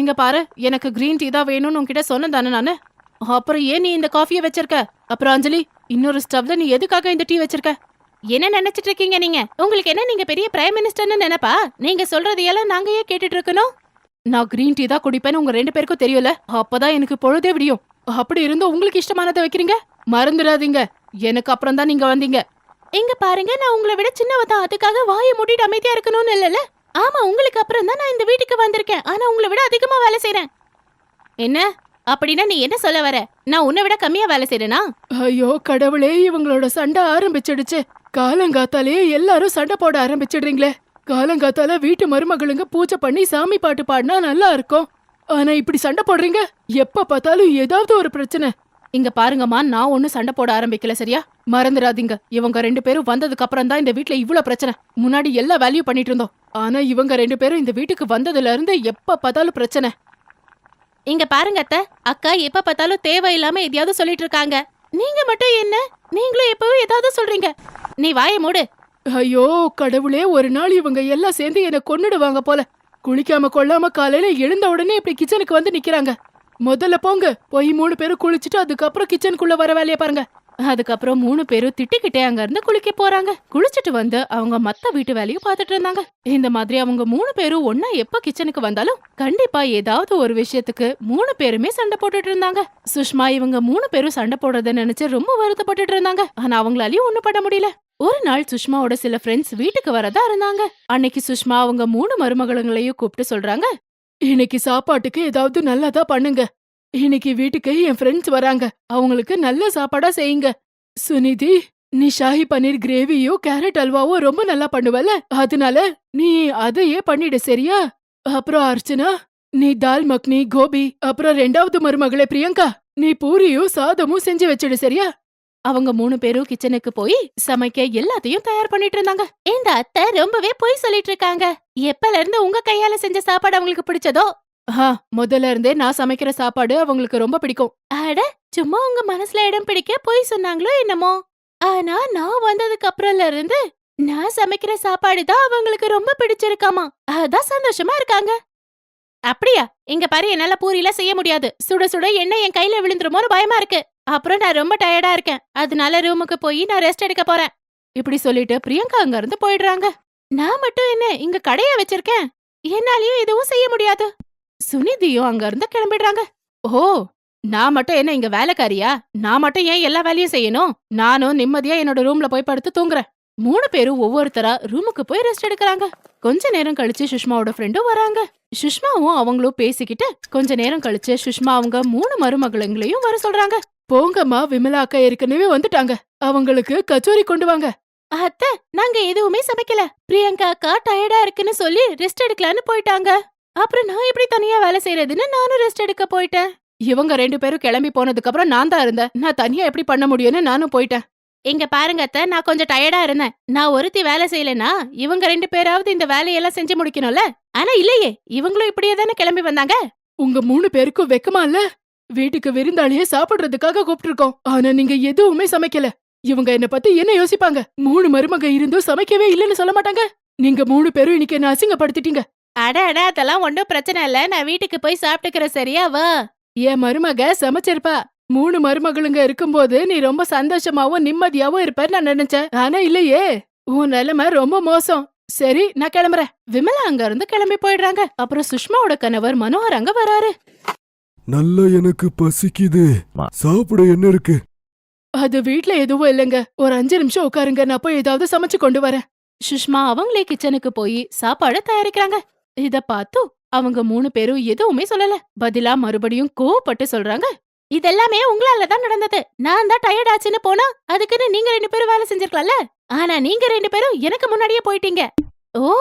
இங்க பாரு எனக்கு கிரீன் டீ தான் வேணும்னு உன்கிட்ட சொன்னேன் தானே நானு? அப்புறம் ஏன் நீ இந்த காஃபியை வச்சிருக்க? அப்புறம் அஞ்சலி இன்னொரு ஸ்டவ்ல நீ எதுக்காக இந்த டீ வச்சிருக்க? என்ன நினைச்சிட்டு இருக்கீங்க நீங்க? உங்களுக்கு என்ன நீங்க பெரிய பிரைம் மினிஸ்டர்னு நினைப்பா? நீங்க சொல்றதையெல்லாம் நாங்க ஏன் கேட்டுட்டு இருக்கணும்? நான் கிரீன் டீ தான் குடிப்பேன்னு உங்க ரெண்டு பேருக்கும் தெரியல. அப்பதான் எனக்கு பொழுதே விடியும். அப்படி இருந்தும் உங்களுக்கு இஷ்டமானதை வைக்கிறீங்க? மறந்துடாதீங்க. எனக்கு அப்புறம் தான் நீங்க வந்தீங்க. இங்க பாருங்க நான் உங்களை விட சின்னவ தான். அதுக்காக வாயை மூடிட்டு அமைதியா இருக்கணும்னு இல்லல ஆமா உங்களுக்கு அப்புறம் தான் நான் இந்த வீட்டுக்கு வந்திருக்கேன். ஆனா உங்களை விட அதிகமா வேலை செய்றேன். என்ன? அப்படின்னா நீ என்ன சொல்ல வர? நான் உன்னை விட கம்மியா வேலை செய்றேனா? ஐயோ கடவுளே இவங்களோட சண்டை ஆரம்பிச்சிடுச்சு. காலங்காத்தாலே எல்லாரும் சண்டை போட ஆரம்பிச்சிடுறீங்களே. காலங்காத்தால வீட்டு மருமகளுங்க பூஜை பண்ணி சாமி பாட்டு பாடினா நல்லா இருக்கும். ஆனா இப்படி சண்டை போடுறீங்க? எப்ப பார்த்தாலும் ஏதாவது ஒரு பிரச்சனை. இங்க பாருங்கம்மா நான் ஒன்னும் சண்டை போட ஆரம்பிக்கல சரியா? மறந்துடாதீங்க. இவங்க ரெண்டு பேரும் வந்ததுக்கு அப்புறம் தான் இந்த வீட்ல இவ்ளோ பிரச்சனை. முன்னாடி எல்லா வேலையும் பண்ணிட்டு இருந்தோம். ஆனா இவங்க ரெண்டு பேரும் இந்த வீட்டுக்கு வந்ததுல இருந்து எப்ப பார்த்தாலும் பிரச்சனை. இங்க பாருங்க அத்தை. அக்கா எப்ப பார்த்தாலும் தேவையில்லாம எதையாவது சொல்லிட்டு இருக்காங்க. நீங்க மட்டும் என்ன? நீங்களும் எப்பவும் ஏதாவது சொல்றீங்க. நீ வாயை மூடு. ஐயோ கடவுளே ஒரு நாள் இவங்க எல்லாம் சேர்ந்து என்ன கொன்னுடுவாங்க போல. குளிக்காம கொள்ளாம காலையில எழுந்த உடனே இப்படி கிச்சனுக்கு வந்து நிக்கிறாங்க. முதல்ல போங்க போய் மூணு பேரும் குளிச்சுட்டு அதுக்கப்புறம் கிச்சனுக்குள்ள வர வேலைய பாருங்க. அதுக்கப்புறம் மூணு பேரும் திட்டிக்கிட்டே அங்க இருந்து குளிக்க போறாங்க. குளிச்சிட்டு வந்து அவங்க மத்த வீட்டு வேலையும் பார்த்துட்டு இருந்தாங்க. இந்த மாதிரி அவங்க மூணு பேரும் ஒன்னா எப்ப கிச்சனுக்கு வந்தாலும் கண்டிப்பா ஏதாவது ஒரு விஷயத்துக்கு மூணு பேருமே சண்டை போட்டுட்டு இருந்தாங்க. சுஷ்மா இவங்க மூணு பேரும் சண்டை போடுறத நினைச்சு ரொம்ப வருத்தப்பட்டுட்டு இருந்தாங்க. ஆனா அவங்களாலயும் ஒண்ணும் பண்ண முடியல. ஒரு நாள் சுஷ்மாவோட சில ஃப்ரெண்ட்ஸ் வீட்டுக்கு வரதா இருந்தாங்க. அன்னைக்கு சுஷ்மா அவங்க மூணு மருமகளுங்களையும் கூப்பிட்டு சொல்றாங்க இன்னைக்கு சாப்பாட்டுக்கு ஏதாவது நல்லதா பண்ணுங்க. இன்னைக்கு வீட்டுக்கு என் ஃப்ரெண்ட்ஸ் வராங்க. அவங்களுக்கு நல்ல சாப்பாடா செய்யுங்க. சுனிதி நீ ஷாஹி பன்னீர் கிரேவியோ கேரட் அல்வாவோ ரொம்ப நல்லா பண்ணுவல அதனால நீ அதையே பண்ணிடு சரியா? அப்புறம் அர்ச்சனா நீ தால் மக்னி கோபி அப்புறம் ரெண்டாவது மருமகளே பிரியங்கா நீ பூரியும் சாதமும் செஞ்சு வச்சிடு சரியா? அவங்க மூணு பேரும் கிச்சனுக்கு போய் சமைக்க எல்லாத்தையும் தயார் பண்ணிட்டு இருந்தாங்க. இந்த அத்தை ரொம்பவே பொய் சொல்லிட்டு இருக்காங்க. எப்பல இருந்து உங்க கையால செஞ்ச சாப்பாடு அவங்களுக்கு பிடிச்சதோ ஆ முதல்ல இருந்தே நான் சமைக்கிற சாப்பாடு அவங்களுக்கு ரொம்ப பிடிக்கும். அட சும்மா உங்க மனசுல இடம் பிடிக்க போய் சொன்னாங்களோ என்னமோ? ஆனா நான் வந்ததுக்கு அப்புறம்ல இருந்து நான் சமைக்கிற சாப்பாடு தான் அவங்களுக்கு ரொம்ப பிடிச்சிருக்காமா? அதான் சந்தோஷமா இருக்காங்க. அப்படியா? இங்க பாரு என்னால பூரியில செய்ய முடியாது. சுட சுட எண்ணெய் என் கையில விழுந்துருமோன்னு பயமா இருக்கு. அப்புறம் நான் ரொம்ப டயர்டா இருக்கேன். அதனால ரூமுக்கு போய் நான் ரெஸ்ட் எடுக்க போறேன். இப்படி சொல்லிட்டு பிரியங்கா அங்க இருந்து போயிடுறாங்க. நான் மட்டும் என்ன இங்க கடைய வச்சிருக்கேன். என்னாலயும் எதுவும் செய்ய முடியாது. சுனிதியும் அங்க இருந்து கிளம்பிடுறாங்க. ஓ நான் மட்டும் என்ன இங்க வேலைக்காரியா? நான் மட்டும் ஏன் எல்லா வேலையும் செய்யணும்? நானும் நிம்மதியா என்னோட ரூம்ல போய் படுத்து தூங்குறேன். மூணு பேரும் ஒவ்வொருத்தரா ரூமுக்கு போய் ரெஸ்ட் எடுக்கறாங்க. கொஞ்ச நேரம் கழிச்சு சுஷ்மாவோட ஃப்ரெண்டும் வராங்க. சுஷ்மாவும் அவங்களும் பேசிக்கிட்டு கொஞ்ச நேரம் கழிச்சு சுஷ்மா அவங்க மூணு மருமகளுங்களையும் வர சொல்றாங்க. போங்கம்மா விமலா அக்கா ஏற்கனவே வந்துட்டாங்க. அவங்களுக்கு கச்சோரி கொண்டு வாங்க. அத்தை நாங்க எதுவுமே சமைக்கல. பிரியங்கா அக்கா டயர்டா இருக்குன்னு சொல்லி ரெஸ்ட் எடுக்கலான்னு போயிட்டாங்க. அப்புறம் நான் எப்படி தனியா வேலை செய்யறதுன்னு நானும் ரெஸ்ட் எடுக்க போயிட்டேன். இவங்க ரெண்டு பேரும் கிளம்பி போனதுக்கு அப்புறம் நான் தான் இருந்தேன். நான் தனியா எப்படி பண்ண முடியும்னு நானும் போயிட்டேன். இங்க பாருங்க அத்தை நான் கொஞ்சம் டயர்டா இருந்தேன். நான் ஒருத்தி வேலை செய்யலனா இவங்க ரெண்டு பேராவது இந்த வேலையெல்லாம் செஞ்சு முடிக்கணும்ல? ஆனா இல்லையே இவங்களும் இப்படியே தானே கிளம்பி வந்தாங்க? உங்க மூணு பேருக்கும் வெக்கமா இல்ல? வீட்டுக்கு விருந்தாளியே சாப்பிடுறதுக்காக கூப்பிட்டிருக்கோம். ஆனா நீங்க எதுவுமே சமைக்கல. இவங்க என்ன பத்தி என்ன யோசிப்பாங்க? மூணு மருமக இருந்தும் சமைக்கவே இல்லைன்னு சொல்ல மாட்டாங்க? நீங்க மூணு பேரும் இன்னைக்கு என்ன அசிங்கப்படுத்திட்டீங்க? அட அட அதெல்லாம் ஒன்றும் பிரச்சனை இல்ல. நான் வீட்டுக்கு போய் சாப்பிட்டுக்கிறேன் சரியா? வா. என் மருமக சமைச்சிருப்பா. மூணு மருமகளுங்க இருக்கும்போது நீ ரொம்ப சந்தோஷமாவும் நிம்மதியாவும் இருப்பேன்னு நான் நினைச்சேன். ஆனா இல்லையே. உன் நிலைமை ரொம்ப மோசம். சரி நான் கிளம்புறேன். விமலா அங்க இருந்து கிளம்பி போயிடுறாங்க. அப்புறம் சுஷ்மாவோட கணவர் மனோகர் அங்க வராரு. நல்லா எனக்கு பசிக்குது. சாப்பிட என்ன இருக்கு? அது வீட்ல எதுவும் இல்லைங்க. ஒரு அஞ்சு நிமிஷம் உட்காருங்க. நான் போய் ஏதாவது சமைச்சு கொண்டு வரேன். சுஷ்மா அவங்களே கிச்சனுக்கு போய் சாப்பாடு தயாரிக்கிறாங்க. இத பார்த்து அவங்க மூணு பேரும் எதுவுமே சொல்லல. பதிலா மறுபடியும் கோவப்பட்டு சொல்றாங்க. இதெல்லாமே உங்களால தான் நடந்தது. நான் தான் டயர்ட் ஆச்சுன்னு போனா அதுக்குன்னு நீங்க ரெண்டு பேரும் வேலை செஞ்சிருக்கலாம்ல? ஆனா நீங்க ரெண்டு பேரும் எனக்கு முன்னாடியே போயிட்டீங்க. ஓ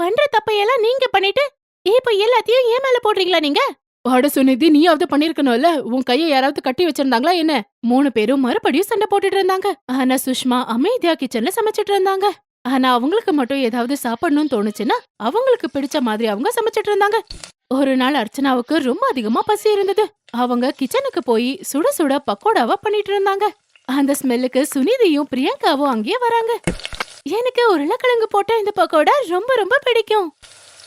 பண்ற தப்பையெல்லாம் நீங்க பண்ணிட்டு இப்ப எல்லாத்தையும் ஏன் மேல போடுறீங்களா நீங்க? வாட சுனிதி நீயாவது பண்ணிருக்கணும்ல? உன் கையை யாராவது கட்டி வச்சிருந்தாங்களா என்ன? மூணு பேரும் மறுபடியும் சண்டை போட்டுட்டு இருந்தாங்க. ஆனா சுஷ்மா அமைதியா கிச்சன்ல சமைச்சிட்டு இருந்தாங்க. ஆனா அவங்களுக்கு மட்டும் ஏதாவது சாப்பிடணும்னு தோணுச்சுன்னா அவங்களுக்கு பிடிச்ச மாதிரி அவங்க சமைச்சிட்டு இருந்தாங்க. ஒரு நாள் அர்ச்சனாவுக்கு ரொம்ப அதிகமா பசி இருந்தது. அவங்க கிச்சனுக்கு போய் சுட சுட பக்கோடாவா பண்ணிட்டு இருந்தாங்க. அந்த ஸ்மெல்லுக்கு சுனிதியும் பிரியங்காவும் அங்கேயே வராங்க. எனக்கு உருளைக்கிழங்கு போட்ட இந்த பக்கோடா ரொம்ப ரொம்ப பிடிக்கும்.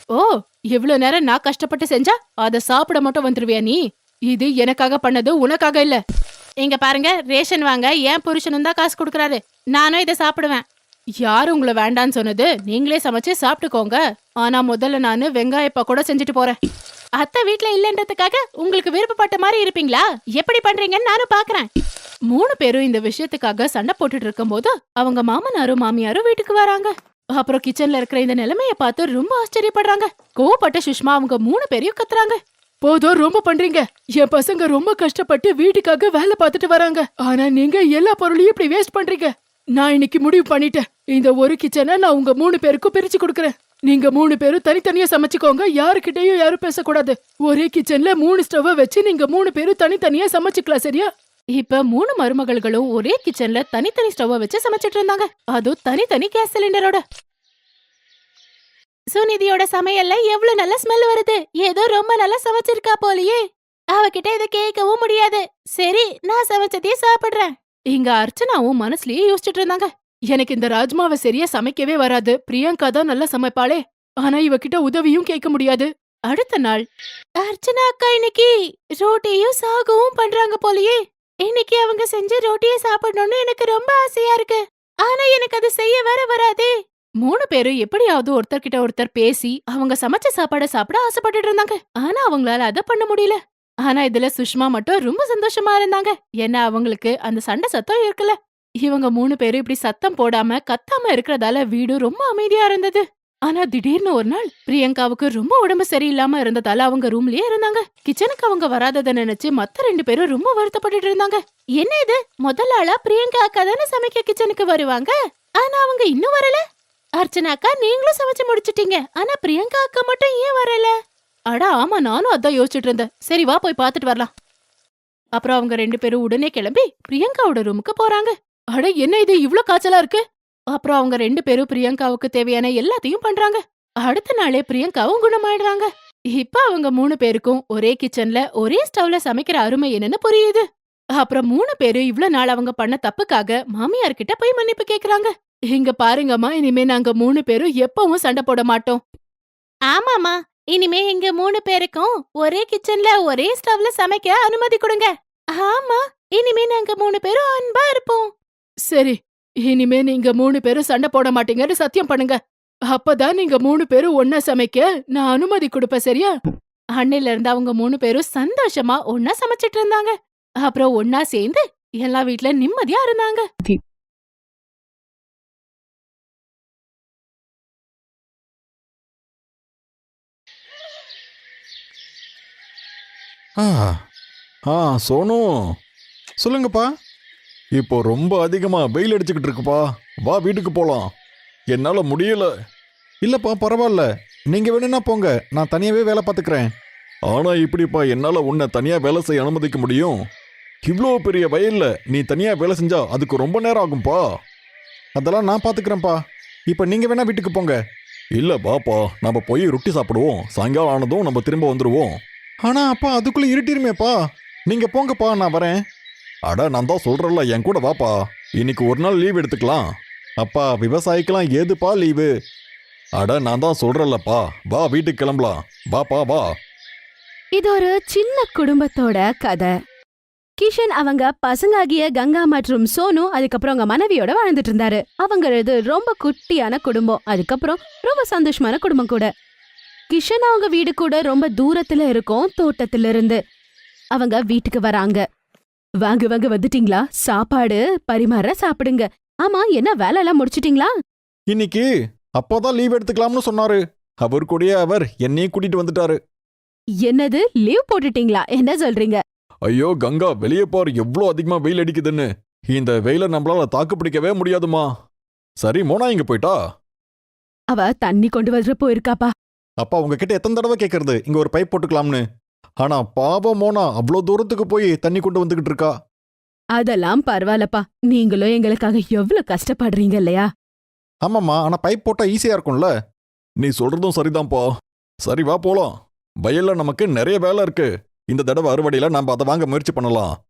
ஓ இவ்வளவு நேரம் நான் கஷ்டப்பட்டு செஞ்சா அத சாப்பிட மட்டும் வந்துருவியா நீ? இது எனக்காக பண்ணது உனக்காக இல்ல. இங்க பாருங்க ரேஷன் வாங்க ஏன் புருஷனும் தான் காசு கொடுக்கறாரு. நானும் இதை சாப்பிடுவேன். யார் உங்களை வேண்டான்னு சொன்னது? நீங்களே சமைச்சு சாப்பிட்டுக்கோங்க. ஆனா முதல்ல நானு வெங்காயப்பா கூட செஞ்சுட்டு போறேன். அத்தை வீட்ல இல்லன்றதுக்காக உங்களுக்கு விருப்பப்பட்ட மாதிரி இருப்பீங்களா? எப்படி பண்றீங்கன்னு நானும் பாக்குறேன். மூணு பேரும் இந்த விஷயத்துக்காக சண்டை போட்டுட்டு இருக்கும்போது அவங்க மாமனாரும் மாமியாரும் வீட்டுக்கு வராங்க. அப்புறம் கிச்சன்ல இருக்கிற இந்த நிலைமைய பார்த்து ரொம்ப ஆச்சரியப்படுறாங்க. கோவப்பட்ட சுஷ்மா அவங்க மூணு பேரையும் கத்துறாங்க. போதும் ரொம்ப பண்றீங்க. என் பசங்க ரொம்ப கஷ்டப்பட்டு வீட்டுக்காக வேலை பார்த்துட்டு வராங்க. ஆனா நீங்க எல்லா பொருளையும் இப்படி வேஸ்ட் பண்றீங்க. நான் இன்னைக்கு முடிவு பண்ணிட்டேன். இந்த ஒரு கிச்சனை நான் உங்க மூணு பேருக்கும் பிரிச்சு கொடுக்கறேன். நீங்க மூணு பேரும் தனித்தனியா சமைச்சுக்கோங்க. யாருக்கிட்டயும் யாரும் பேசக்கூடாது. ஒரே கிச்சன்ல மூணு ஸ்டவ் வச்சு நீங்க மூணு பேரும் தனித்தனியா சமைச்சுக்கலாம் சரியா? இப்ப மூணு மருமகள்களும் ஒரே கிச்சன்ல தனித்தனி ஸ்டவ் வச்சு சமைச்சிட்டு இருந்தாங்க. அதுவும் தனித்தனி கேஸ் சிலிண்டரோட சுனிதியோட சமையல்ல எவ்வளவு நல்ல ஸ்மெல் வருது. ஏதோ ரொம்ப நல்லா சமைச்சிருக்கா போலயே. அவகிட்ட இதை கேட்கவும் முடியாது. சரி நான் சமைச்சதையே சாப்பிடுறேன். இங்க அர்ச்சனாவும் மனசுலயே யோசிச்சுட்டு இருந்தாங்க. எனக்கு இந்த ராஜ்மாவை சரியா சமைக்கவே வராது. பிரியங்கா தான் நல்லா சமைப்பாளே. ஆனா இவகிட்ட உதவியும் கேட்க முடியாது. அடுத்த நாள். அர்ச்சனா அக்கா இன்னைக்கு ரோட்டியும் சாகவும் பண்றாங்க போலயே. இன்னைக்கு அவங்க செஞ்ச ரோட்டியை சாப்பிடணும்னு எனக்கு ரொம்ப ஆசையா இருக்கு. ஆனா எனக்கு அது செய்ய வர வராதே. மூணு பேரும் எப்படியாவது ஒருத்தர் கிட்ட ஒருத்தர் பேசி அவங்க சமைச்ச சாப்பாட சாப்பிட ஆசைப்பட்டுட்டு இருந்தாங்க. ஆனா அவங்களால அத பண்ண முடியல. ஆனா இதுல சுஷ்மா மட்டும் ரொம்ப சந்தோஷமா இருந்தாங்க. ஏன்னா அவங்களுக்கு அந்த சண்டை சத்தம் இருக்குல்ல. இவங்க மூணு பேரும் இப்படி சத்தம் போடாம கத்தாம இருக்கிறதால வீடு ரொம்ப அமைதியா இருந்தது. ஆனா திடீர்னு ஒரு நாள் பிரியங்காவுக்கு ரொம்ப உடம்பு சரியில்லாம இருந்ததால அவங்க ரூம்லயே இருந்தாங்க. கிச்சனுக்கு அவங்க வராதத நினைச்சு மத்த ரெண்டு பேரும் ரொம்ப வருத்தப்பட்டுட்டு இருந்தாங்க. என்ன இது? முதல் ஆளா பிரியங்கா அக்கா தானே சமைக்க கிச்சனுக்கு வருவாங்க? ஆனா அவங்க இன்னும் வரல. அர்ச்சனா அக்கா நீங்களும் சமைச்சு முடிச்சிட்டீங்க. ஆனா பிரியங்கா அக்கா மட்டும் ஏன் வரல? அட ஆமா நானும் அதான் யோசிச்சுட்டு இருந்தேன். சரி வா போய் பாத்துட்டு வரலாம். அப்புறம் அவங்க ரெண்டு பேரும் உடனே கிளம்பி பிரியங்காவோட ரூமுக்கு போறாங்க. அட என்ன இது? இவ்ளோ காய்ச்சலா இருக்கு? அப்புறம் அவங்க ரெண்டு பேரும் பிரியங்காவுக்கு தேவையான எல்லாத்தையும் பண்றாங்க. அடுத்த நாளே பிரியங்காவும் குணமாயிடுறாங்க. இப்ப அவங்க மூணு பேருக்கும் ஒரே கிச்சன்ல ஒரே ஸ்டவ்ல சமைக்கிற அருமை என்னன்னு புரியுது. அப்புறம் மூணு பேரும் இவ்ளோ நாள் அவங்க பண்ண தப்புக்காக மாமியார் கிட்ட போய் மன்னிப்பு கேக்குறாங்க. இங்க பாருங்கம்மா இனிமே நாங்க மூணு பேரும் எப்பவும் சண்டை போட மாட்டோம். ஆமாமா இனிமே எங்க மூணு பேருக்கும் ஒரே கிச்சன்ல ஒரே ஸ்டவ்ல சமைக்க அனுமதி கொடுங்க. ஆமா இனிமே நாங்க மூணு பேரும் அன்பா இருப்போம். சரி இனிமே நீங்க மூணு பேரும் சண்டை போட மாட்டீங்கன்னு சத்தியம் பண்ணுங்க. அப்பதான் நீங்க மூணு பேரும் ஒன்னா சமைக்க நான் அனுமதி கொடுப்பேன் சரியா? அன்னையில இருந்து அவங்க மூணு பேரும் சந்தோஷமா ஒன்னா சமைச்சிட்டு இருந்தாங்க. அப்புறம் ஒன்னா சேர்ந்து எல்லா வீட்ல நிம்மதியா இருந்தாங்க. ஆ ஆ சோனு சொல்லுங்கப்பா. இப்போ ரொம்ப அதிகமாக வெயில் அடிச்சுக்கிட்டு இருக்குப்பா. வா வீட்டுக்கு போகலாம் என்னால் முடியல. இல்லைப்பா பரவாயில்ல. நீங்கள் வேணும்னா போங்க. நான் தனியாகவே வேலை பார்த்துக்கிறேன். ஆனால் இப்படிப்பா என்னால் உன்னை தனியாக வேலை செய்ய அனுமதிக்க முடியும்? இவ்வளோ பெரிய வயலில் நீ தனியாக வேலை செஞ்சா அதுக்கு ரொம்ப நேரம் ஆகும்பா? அதெல்லாம் நான் பார்த்துக்கிறேன்ப்பா. இப்போ நீங்கள் வேணா வீட்டுக்கு போங்க. இல்லை பாப்பா நம்ம போய் ரொட்டி சாப்பிடுவோம். சாயங்காலம் ஆனதும் நம்ம திரும்ப வந்துடுவோம் ஆனா அப்பா அதுக்குள்ள இருட்டிருமேப்பா. நீங்க போங்கப்பா நான் வரேன். அட நான் தான் சொல்கிறல்ல என் கூட வாப்பா. இன்னைக்கு ஒரு நாள் லீவ் எடுத்துக்கலாம். அப்பா விவசாயிக்கெல்லாம் ஏதுப்பா லீவு அட நான் தான் சொல்றேன்லப்பா. வா வீட்டுக்கு கிளம்பலாம். வாப்பா வா. இது ஒரு சின்ன குடும்பத்தோட கதை. கிஷன் அவங்க பசங்காகிய கங்கா மற்றும் சோனு அதுக்கப்புறம் அவங்க மனைவியோட வாழ்ந்துட்டு இருந்தாரு. அவங்களது ரொம்ப குட்டியான குடும்பம். அதுக்கப்புறம் ரொம்ப சந்தோஷமான குடும்பம் கூட. கிஷன் அவங்க வீடு கூட ரொம்ப தூரத்துல இருக்கும் தோட்டத்துல இருந்து. அவங்க வீட்டுக்கு வராங்க. வாங்க வாங்க வந்துட்டீங்களா? சாப்பாடு பரிமாற சாப்பிடுங்க. ஆமா என்ன வேலை எல்லாம் முடிச்சிட்டீங்களா? இன்னைக்கு அப்பா தான் லீவ் எடுத்துக்கலாம்னு சொன்னாரு. அவர் கூடயே அவர் என்னையும் கூட்டிட்டு வந்துட்டாரு. என்னது? லீவ் போட்டுட்டீங்களா? என்ன சொல்றீங்க? ஐயோ கங்கா வெளியே பாரு. எவ்வளோ அதிகமா வெயில் அடிக்குதுன்னு. இந்த வெயில நம்மளால தாக்கு பிடிக்கவே முடியாதுமா. சரி மோனா இங்க போயிட்டா? அவ தண்ணி கொண்டு வர போயிருக்காப்பா அப்பா உங்ககிட்ட எத்தனை தடவை கேட்கறது இங்க ஒரு பைப் போட்டுக்கலாம்னு. ஆனா பாவம் மோனா அவ்வளோ தூரத்துக்கு போய் தண்ணி கொண்டு வந்துகிட்டு இருக்கா? அதெல்லாம் பரவாயில்லப்பா. நீங்களும் எங்களுக்காக எவ்வளவு கஷ்டப்படுறீங்க இல்லையா? ஆமாம்மா ஆனா பைப் போட்டா ஈஸியா இருக்கும்ல. நீ சொல்றதும் சரிதான்ப்பா. சரி வா போலாம். வயல்ல நமக்கு நிறைய வேலை இருக்கு. இந்த தடவை அறுவடையில நம்ம அதை வாங்க முயற்சி பண்ணலாம்.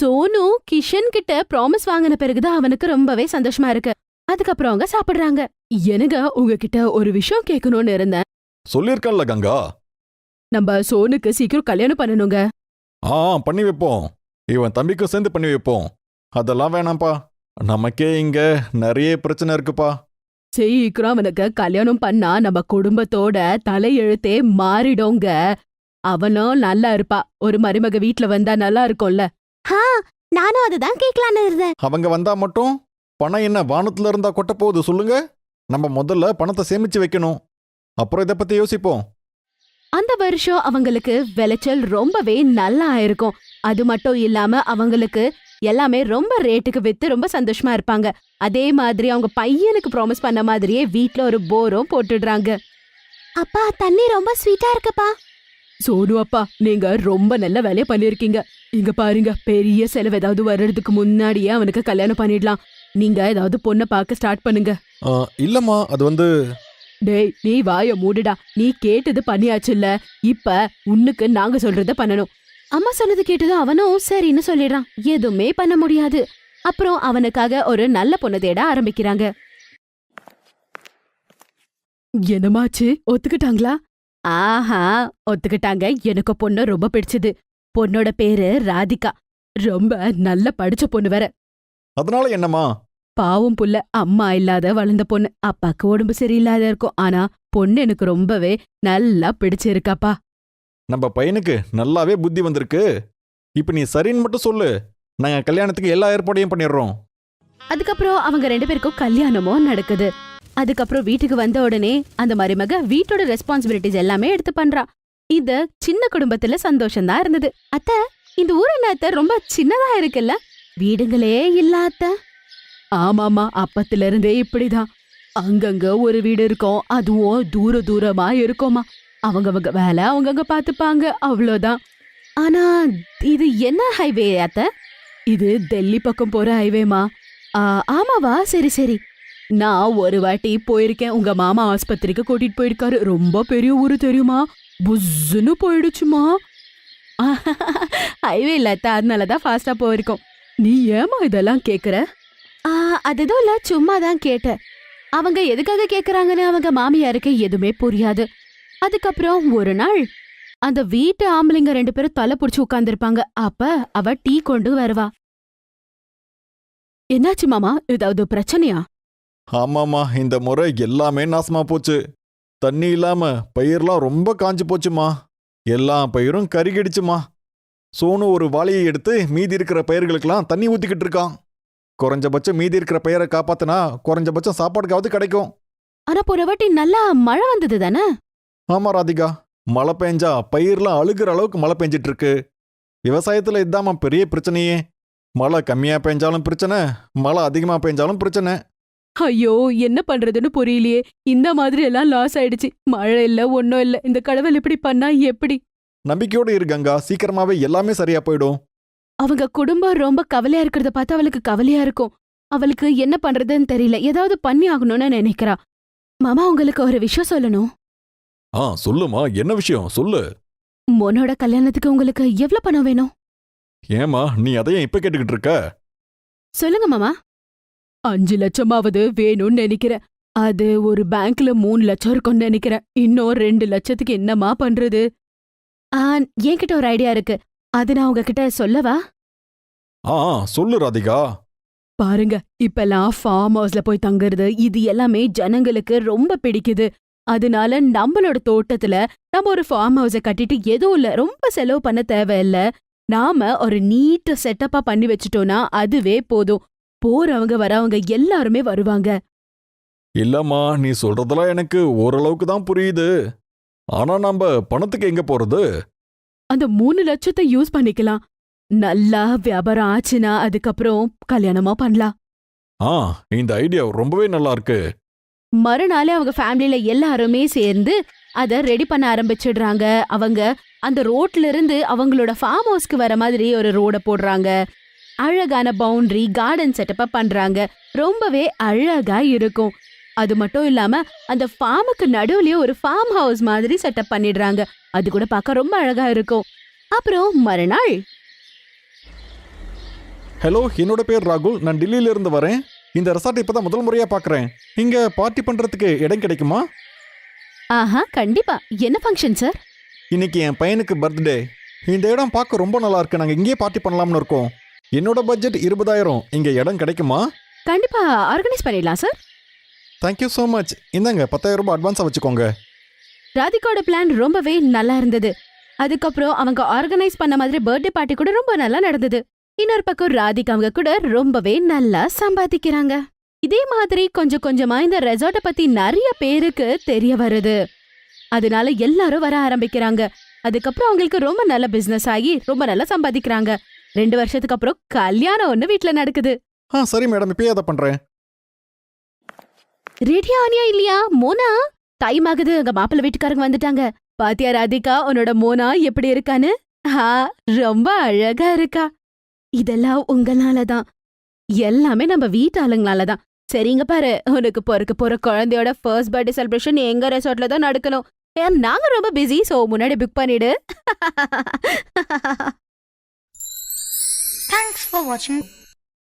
சோனு கிஷன் கிட்ட ப்ராமிஸ் வாங்கின பிறகுதான் அவனுக்கு ரொம்பவே சந்தோஷமா இருக்கு. அதுக்கப்புறம் அவங்க சாப்பிடுறாங்க. எனக்கு உங்ககிட்ட ஒரு விஷயம் கேட்கணும்னு இருந்தேன். சொல்லியிருக்கேன்ல கங்கா. நம்ம சோனுக்கு சீக்கிரம் கல்யாணம் பண்ணணுங்க. ஆ பண்ணி வைப்போம். இவன் தம்பிக்கும் சேர்ந்து பண்ணி வைப்போம். அதெல்லாம் வேணாம்ப்பா. நமக்கே இங்க நிறைய பிரச்சனை இருக்குப்பா. சீக்கிரம் அவனுக்கு கல்யாணம் பண்ணா நம்ம குடும்பத்தோட தலையெழுத்தே மாறிடுங்க. அவனும் நல்லா இருப்பா. ஒரு மருமக வீட்ல வந்தா நல்லா இருக்கும்ல. நானும் அதுதான் கேட்கலான்னு இருந்தேன். அவங்க வந்தா மட்டும் பணம் என்ன வானத்துல இருந்தா கொட்ட போகுது சொல்லுங்க. நம்ம முதல்ல பணத்தை சேமிச்சு வைக்கணும். அப்புறம் இதை பத்தி யோசிப்போம். அந்த வருஷம் அவங்களுக்கு விளைச்சல் ரொம்பவே நல்லா இருக்கும். அது மட்டும் இல்லாம அவங்களுக்கு எல்லாமே ரொம்ப ரேட்டுக்கு வித்து ரொம்ப சந்தோஷமா இருப்பாங்க. அதே மாதிரி அவங்க பையனுக்கு ப்ராமிஸ் பண்ண மாதிரியே வீட்ல ஒரு போரும் போட்டுடுறாங்க. அப்பா தண்ணி ரொம்ப ஸ்வீட்டா இருக்குப்பா. சோனு அப்பா நீங்க ரொம்ப நல்ல வேலையை பண்ணிருக்கீங்க. இங்க பாருங்க பெரிய செலவு ஏதாவது வர்றதுக்கு முன்னாடியே அவனுக்கு கல்யாணம் பண்ணிடலாம். நீங்க ஏதாவது பொண்ணை பார்க்க ஸ்டார்ட் பண்ணுங்க. இல்லம்மா அது வந்து டேய் நீ வாய மூடுடா. நீ கேட்டது பண்ணியாச்சுல்ல. இப்ப உன்னுக்கு நாங்க சொல்றத பண்ணணும். அம்மா சொன்னது கேட்டதும் அவனும் சரின்னு சொல்லிடுறான். எதுவுமே பண்ண முடியாது. அப்புறம் அவனுக்காக ஒரு நல்ல பொண்ணு தேட ஆரம்பிக்கிறாங்க. என்னமாச்சு? ஒத்துக்கிட்டாங்களா? ஆஹா ஒத்துக்கிட்டாங்க. எனக்கு பொண்ணு ரொம்ப பிடிச்சது. பொண்ணோட பேரு ராதிகா. ரொம்ப நல்ல படிச்ச பொண்ணு வேற. அதனால என்னம்மா? பாவம் புள்ள அம்மா இல்லாத வளர்ந்த பொண்ணு. அப்பாக்கு உடம்பு சரியில்லாத இருக்கும். ஆனா பொண்ணு எனக்கு ரொம்பவே நல்லா பிடிச்சிருக்காப்பா. நம்ம பையனுக்கு நல்லாவே புத்தி வந்திருக்கு. இப்ப நீ சரின்னு மட்டும் சொல்லு. நாங்க கல்யாணத்துக்கு எல்லா ஏற்பாடையும் பண்ணிடுறோம். அதுக்கப்புறம் அவங்க ரெண்டு பேருக்கும் கல்யாணமும் நடக்குது. அதுக்கப்புறம் வீட்டுக்கு வந்த உடனே அந்த மருமக வீட்டோட ரெஸ்பான்சிபிலிட்டிஸ் எல்லாமே எடுத்து பண்றா. இந்த சின்ன குடும்பத்துல சந்தோஷம் தான் இருந்தது. அத்த இந்த ஊர் என்ன அத்தை? ரொம்ப சின்னதா இருக்குல்ல? வீடுங்களே இல்ல அத்த. ஆமாமா அப்பத்துல இருந்தே இப்படிதான். அங்கங்க ஒரு வீடு இருக்கும் அதுவும் தூர தூரமா இருக்குமா அவங்கவங்க வேலை அவங்கவங்க பார்த்துப்பாங்க அவ்வளோதான். ஆனா இது என்ன ஹைவே அத்த? இது டெல்லி பக்கம் போற ஹைவேமா ஆ, ஆமாவா? சரி சரி. நான் ஒரு வாட்டி போயிருக்கேன். உங்க மாமா ஆஸ்பத்திரிக்கு கூட்டிட்டு போயிருக்காரு. ரொம்ப பெரிய ஊரு தெரியுமா? புஸ்ஸுன்னு போயிடுச்சுமா. ஹைவே இல்லாத அதனாலதான் ஃபாஸ்டா போயிருக்கோம். நீ ஏமா இதெல்லாம் கேக்குற? ஆ, அது எதுவும் இல்ல சும்மா தான் கேட்டேன். அவங்க எதுக்காக கேக்குறாங்கன்னு அவங்க மாமியாருக்கு எதுவுமே புரியாது. அதுக்கப்புறம் ஒரு நாள் அந்த வீட்டு ஆம்பளைங்க ரெண்டு பேரும் தலை புடிச்சு உட்காந்துருப்பாங்க அப்ப அவ டீ கொண்டு வருவா. என்னாச்சு மாமா? ஏதாவது பிரச்சனையா? ஆமாமா இந்த முறை எல்லாமே நாசமா போச்சு. தண்ணி இல்லாம பயிர்லாம் ரொம்ப காஞ்சு போச்சுமா எல்லா பயிரும் கருகிடுச்சுமா சோனு ஒரு வாளியை எடுத்து மீதி இருக்கிற பயிர்களுக்கெல்லாம் தண்ணி ஊத்திக்கிட்டு இருக்கான். குறைஞ்சபட்சம் மீதி இருக்கிற பயிரை காப்பாத்தினா குறைஞ்சபட்சம் சாப்பாடுக்காவது கிடைக்கும். ஆனா போன வாட்டி நல்லா மழை வந்தது தானே? ஆமா ராதிகா. மழை பெஞ்சா பயிர்லாம் அழுகிற அளவுக்கு மழை பெஞ்சிட்டு இருக்கு விவசாயத்துல இதாம்மா பெரிய பிரச்சனையே. மழை கம்மியா பெஞ்சாலும் பிரச்சனை மழை அதிகமா பெஞ்சாலும் பிரச்சனை. ஐயோ என்ன பண்றதுன்னு புரியலையே. இந்த மாதிரி எல்லாம் லாஸ் ஆயிடுச்சு. மழை இல்ல ஒன்னும் இல்ல. இந்த கடவுள் இப்படி பண்ணா எப்படி? நம்பிக்கையோட இரு கங்கா. சீக்கிரமாவே எல்லாமே சரியா போயிடும். அவங்க குடும்பம் ரொம்ப கவலையா இருக்கிறத பார்த்து அவளுக்கு கவலையா இருக்கும். அவளுக்கு என்ன பண்றதுன்னு தெரியல. ஏதாவது பண்ணி ஆகணும்னு நினைக்கிறா. மாமா உங்களுக்கு ஒரு விஷயம் சொல்லணும். ஆ சொல்லுமா என்ன விஷயம்? சொல்லு. மொனோட கல்யாணத்துக்கு உங்களுக்கு எவ்வளவு பணம் வேணும்? ஏமா நீ அதையும் இப்ப கேட்டுக்கிட்டு இருக்க? சொல்லுங்க மாமா. அஞ்சு லட்சமாவது வேணும்னு நினைக்கிறேன். அது ஒரு பேங்க்ல மூணு லட்சம் இருக்கும்னு நினைக்கிறேன். இன்னும் ரெண்டு லட்சத்துக்கு என்னமா பண்றது? ஆ, என்கிட்ட ஒரு ஐடியா இருக்கு. அது நான் உங்ககிட்ட சொல்லவா? ஆ சொல்லு ராதிகா. பாருங்க இப்பெல்லாம் ஃபார்ம் ஹவுஸ்ல போய் தங்குறது இது எல்லாமே ஜனங்களுக்கு ரொம்ப பிடிக்குது. அதனால நம்மளோட தோட்டத்துல நம்ம ஒரு ஃபார்ம் ஹவுஸ கட்டிட்டு எதுவும் இல்ல ரொம்ப செலவு பண்ண தேவையில்ல. நாம ஒரு நீட்ட செட்டப்பா பண்ணி வச்சுட்டோம்னா அதுவே போதும். போறவங்க வரவங்க எல்லாருமே வருவாங்க. இல்லம்மா நீ சொல்றதெல்லாம் எனக்கு ஓரளவுக்கு தான் புரியுது. ஆனா நம்ம பணத்துக்கு எங்க போறது? அந்த மூணு லட்சத்தை யூஸ் பண்ணிக்கலாம். நல்லா வியாபாரம் ஆச்சுன்னா அதுக்கப்புறம் கல்யாணமா பண்ணலாம். ஆ இந்த ஐடியா ரொம்பவே நல்லா இருக்கு. மறுநாளே அவங்க ஃபேமிலில எல்லாருமே சேர்ந்து அத ரெடி பண்ண ஆரம்பிச்சிடுறாங்க. அவங்க அந்த ரோட்ல இருந்து அவங்களோட ஃபார்ம் ஹவுஸ்க்கு வர மாதிரி ஒரு ரோட போடுறாங்க. அழகான பவுண்டரி கார்டன் செட்டப்பா பண்றாங்க. ரொம்பவே அழகா இருக்கும். அது மட்டும் இல்லாம அந்த ஃபார்முக்கு நடுவுலயே ஒரு ஃபார்ம் ஹவுஸ் மாதிரி செட்டப் பண்ணிடுறாங்க. அது கூட பார்க்க ரொம்ப அழகா இருக்கும். அப்புறம் மறுநாள். ஹலோ என்னோட பேர் ராகுல். நான் டெல்லியில இருந்து வரேன். இந்த ரெசார்ட் இப்பதான் முதல் முறையா பார்க்கறேன் இங்க பார்ட்டி பண்றதுக்கு இடம் கிடைக்குமா? ஆஹா கண்டிப்பா. என்ன ஃபங்க்ஷன் சார் இன்னைக்கு என் பையனுக்கு பர்த்டே இந்த இடம் பார்க்க ரொம்ப நல்லா இருக்கு. நாங்கள் இங்கேயே பார்ட்டி பண்ணலாம்னு இருக்கோம். என்னோட பட்ஜெட் இருபதாயிரம். இங்கே இடம் கிடைக்குமா? கண்டிப்பா ஆர்கனைஸ் பண்ணிடலாம் சார் தேங்க்யூ ஸோ மச் இந்தாங்க பத்தாயிரம் ரூபாய் அட்வான்ஸாக வச்சுக்கோங்க. ராதிகாவோட பிளான் ரொம்பவே நல்லா இருந்தது. அதுக்கப்புறம் அவங்க ஆர்கனைஸ் பண்ண மாதிரி பர்த்டே பார்ட்டி கூட ரொம்ப நல்லா நடந்தது. இன்னொரு பக்கம் ராதிகா அவங்க கூட ரொம்பவே நல்லா சம்பாதிக்கிறாங்க. இதே மாதிரி கொஞ்சம் கொஞ்சமா இந்த ரெசார்ட்ட பத்தி நிறைய பேருக்கு தெரிய வருது. அதனால எல்லாரும் வர ஆரம்பிக்கிறாங்க. அதுக்கப்புறம் அவங்களுக்கு ரொம்ப நல்ல பிசினஸ் ஆகி ரொம்ப நல்லா சம்பாதிக்கிறாங்க. ரெண்டு வருஷத்துக்கு அப்புறம் கல்யாணம் ஒண்ணு வீட்ல நடக்குது. ஆ சரி மேடம் இப்பயே அதை பண்ணுறேன் ரெடியா ஆனியா இல்லையா? மோனா? டைம் ஆகுது. அங்க மாப்பிள்ள வீட்டுக்காரங்க வந்துட்டாங்க. பாத்தியா ராதிகா? உன்னோட மோனா எப்படி இருக்கான்னு? ஹா ரொம்ப அழகா இருக்கா. இதெல்லாம் உங்களால தான் எல்லாமே நம்ம வீட்டு ஆளுங்களால தான் சரிங்க பாரு. உனக்கு பொறுக்க போற குழந்தையோட ஃபர்ஸ்ட் பர்த்டே செலிப்ரேஷன் எங்க ரெசார்ட்ல தான் நடக்கணும். ஏன் நாங்க ரொம்ப பிஸி சோ முன்னாடி புக் பண்ணிடு. Thanks for watching.